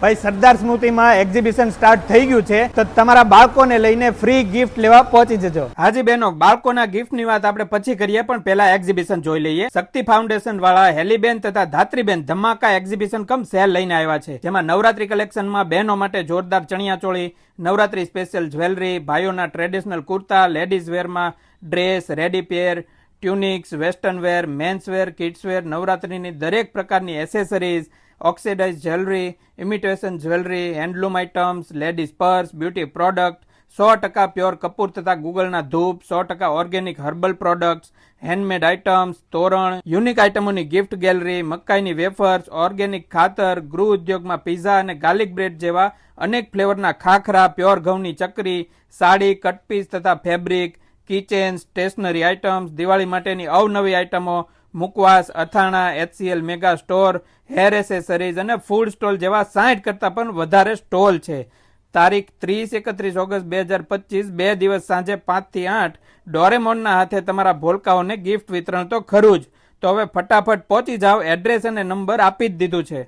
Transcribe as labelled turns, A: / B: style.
A: ભાઈ, સરદાર સ્મૃતિમાં exhibition start થઈ ગયું છે, તો તમારા બાળકોને લઈને ફ્રી ગિફ્ટ લેવા પહોંચી જજો. હાજી બહેનો, બાળકોના ગિફ્ટની વાત આપણે પછી કરીએ, પણ પહેલા એક્ઝિબિશન જોઈ લઈએ. શક્તિ ફાઉન્ડેશન વાળા હેલીબેન તથા ધાત્રીબેન ધમાકા એક્ઝિબિશન કમ સેલ લઈને આવ્યા છે. જેમાં નવરાત્રી કલેક્શનમાં બહેનો માટે જોરદાર ચણિયાચોળી, નવરાત્રી સ્પેશિયલ જ્વેલરી ભાઈઓના traditional kurta ladies વેરમાં dress ready pair tunics western wear men's wear kids wear નવરાત્રીની દરેક પ્રકારની accessories oxidise jewellery, imitation jewellery, handloom items, ladies purse, beauty product, સો ટકા પ્યોર કપૂર તથા ગૂગલના ધૂપ, સો ટકા organic herbal products handmade items તોરણ, યુનિક આઇટમોની ગિફ્ટ ગેલેરી મકાઈની વેફર્સ, ઓર્ગેનિક ખાતર, ગૃહ ઉદ્યોગમાં પીઝા અને ગાર્લિક બ્રેડ જેવા અનેક ફ્લેવરના ખાખરા, પ્યોર ઘઉંની ચકરી, સાડી કટપીસ તથા fabric kitchen stationery items Diwali માટેની અવનવી આઇટમો મુકવાસ, અથાણા HCL mega store hair accessories અને ફૂડ સ્ટોલ જેવા સાઠ કરતાં પણ વધારે સ્ટોલ છે. તારીખ ત્રીસ એકત્રીસ ઓગસ્ટ બે હજાર પચીસ, બે દિવસ સાંજે પાંચથી આઠ, ડોરેમોનના હાથે તમારા ભોલકાઓને ગિફ્ટ વિતરણ તો ખરું જ. તો હવે ફટાફટ પહોંચી જાઓ એડ્રેસ અને નંબર આપી જ દીધું છે.